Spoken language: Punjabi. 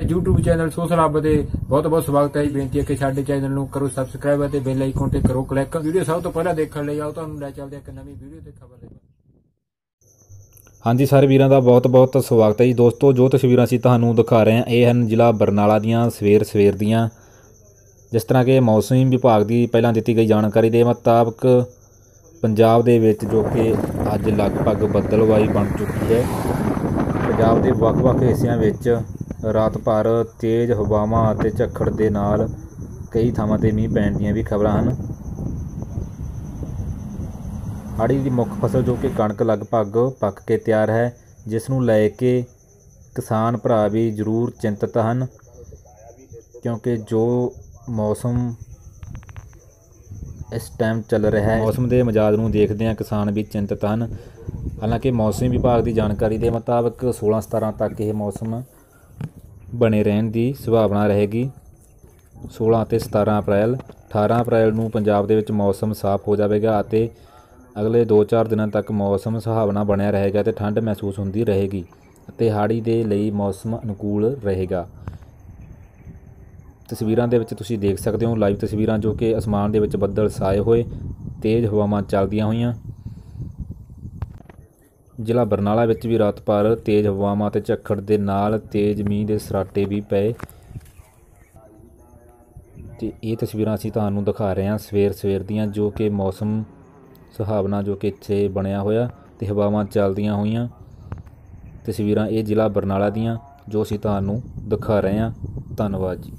YouTube ਚੈਨਲ ਸੋਸ਼ਲ ਹੱਬ ਦੇ ਬਹੁਤ ਬਹੁਤ ਸਵਾਗਤ ਹੈ ਜੀ। ਬੇਨਤੀ ਹੈ ਕਿ ਸਾਡੇ ਚੈਨਲ ਨੂੰ ਕਰੋ ਸਬਸਕ੍ਰਾਈਬ ਅਤੇ ਬੈਲ ਆਈਕਨ ਤੇ ਕਰੋ ਕਲਿੱਕ ਵੀਡੀਓ ਸਭ ਤੋਂ ਪਹਿਲਾਂ ਦੇਖਣ ਲਈ ਆਓ, ਤੁਹਾਨੂੰ ਲੈ ਚੱਲਦੇ ਹਾਂ ਇੱਕ ਨਵੀਂ ਵੀਡੀਓ ਤੇ ਖਬਰ ਦੇ ਹਾਂਜੀ ਸਾਰੇ ਵੀਰਾਂ ਦਾ ਬਹੁਤ-ਬਹੁਤ ਸਵਾਗਤ ਹੈ ਜੀ। ਦੋਸਤੋ, ਜੋ ਤਸਵੀਰਾਂ ਅਸੀਂ ਤੁਹਾਨੂੰ ਦਿਖਾ ਰਹੇ ਹਾਂ, ਇਹ ਹਨ ਜ਼ਿਲ੍ਹਾ ਬਰਨਾਲਾ ਦੀਆਂ, ਸਵੇਰ ਸਵੇਰ ਦੀਆਂ। ਜਿਸ ਤਰ੍ਹਾਂ ਕਿ ਮੌਸਮੀ ਵਿਭਾਗ ਦੀ ਪਹਿਲਾਂ ਦਿੱਤੀ ਗਈ ਜਾਣਕਾਰੀ ਦੇ ਮੁਤਾਬਕ ਪੰਜਾਬ ਦੇ ਵਿੱਚ ਜੋ ਕਿ ਅੱਜ ਲਗਭਗ ਬੱਦਲਵਾਈ ਬਣ ਚੁੱਕੀ ਹੈ। ਪੰਜਾਬ ਦੇ ਵੱਖ-ਵੱਖ ਹਿੱਸਿਆਂ ਵਿੱਚ ਰਾਤ ਭਰ ਤੇਜ਼ ਹਵਾਵਾਂ ਅਤੇ ਝੱਖੜ ਦੇ ਨਾਲ ਕਈ ਥਾਵਾਂ ਤੇ ਮੀਂਹ ਪੈਣ ਦੀਆਂ ਵੀ ਖਬਰਾਂ ਹਨ। ਹਾੜੀ ਦੀ ਮੁੱਖ ਫਸਲ ਜੋ ਕਿ ਕਣਕ ਲਗਭਗ ਪੱਕ ਕੇ ਤਿਆਰ ਹੈ, ਜਿਸ ਨੂੰ ਲੈ ਕੇ ਕਿਸਾਨ ਭਰਾ ਵੀ ਜ਼ਰੂਰ ਚਿੰਤਤ ਹਨ, ਕਿਉਂਕਿ ਜੋ ਮੌਸਮ ਇਸ ਟਾਈਮ ਚੱਲ ਰਿਹਾ ਹੈ, ਮੌਸਮ ਦੇ ਮਿਜਾਜ ਨੂੰ ਦੇਖਦਿਆਂ ਕਿਸਾਨ ਵੀ ਚਿੰਤਤ ਹਨ। ਹਾਲਾਂਕਿ ਮੌਸਮ ਵਿਭਾਗ ਦੀ ਜਾਣਕਾਰੀ ਦੇ ਮੁਤਾਬਕ 16 17 ਤੱਕ ਇਹ ਮੌਸਮ ਬਣੇ ਰਹਿਣ ਦੀ ਸੰਭਾਵਨਾ ਰਹੇਗੀ। 16 ਅਤੇ 17 ਅਪ੍ਰੈਲ 18 ਅਪ੍ਰੈਲ ਨੂੰ ਪੰਜਾਬ ਦੇ ਵਿੱਚ ਮੌਸਮ ਸਾਫ਼ ਹੋ ਜਾਵੇਗਾ ਅਤੇ ਅਗਲੇ 2-4 ਦਿਨਾਂ ਤੱਕ ਮੌਸਮ ਸੁਹਾਵਣਾ ਬਣਿਆ ਰਹੇਗਾ ਤੇ ਠੰਡ ਮਹਿਸੂਸ ਹੁੰਦੀ ਰਹੇਗੀ ਅਤੇ ਹਾੜੀ ਦੇ ਲਈ ਮੌਸਮ ਅਨੁਕੂਲ ਰਹੇਗਾ। ਤਸਵੀਰਾਂ ਦੇ ਵਿੱਚ ਤੁਸੀਂ ਦੇਖ ਸਕਦੇ ਹੋ, ਲਾਈਵ ਤਸਵੀਰਾਂ ਜੋ ਕਿ ਅਸਮਾਨ ਦੇ ਵਿੱਚ ਬੱਦਲ ਛਾਏ ਹੋਏ, ਤੇਜ਼ ਹਵਾਵਾਂ ਚੱਲਦੀਆਂ ਹੋਈਆਂ। ਜ਼ਿਲ੍ਹਾ ਬਰਨਾਲਾ ਵਿੱਚ ਵੀ ਰਾਤ ਭਰ ਤੇਜ਼ ਹਵਾਵਾਂ ਅਤੇ ਝੱਖੜ ਦੇ ਨਾਲ ਤੇਜ਼ ਮੀਂਹ ਦੇ ਸਰਾਟੇ ਵੀ ਪਏ। ਤੇ ਇਹ ਤਸਵੀਰਾਂ ਅਸੀਂ ਤੁਹਾਨੂੰ ਦਿਖਾ ਰਹੇ ਹਾਂ ਸਵੇਰ ਸਵੇਰ ਦੀਆਂ, ਜੋ ਕਿ ਮੌਸਮ ਸੁਹਾਵਣਾ ਜੋ ਕਿ ਇੱਥੇ ਬਣਿਆ ਹੋਇਆ ਤੇ ਹਵਾਵਾਂ ਚੱਲਦੀਆਂ ਹੋਈਆਂ। ਤਸਵੀਰਾਂ ਇਹ ਜ਼ਿਲ੍ਹਾ ਬਰਨਾਲਾ ਦੀਆਂ, ਜੋ ਅਸੀਂ ਤੁਹਾਨੂੰ ਦਿਖਾ ਰਹੇ ਹਾਂ। ਧੰਨਵਾਦ ਜੀ।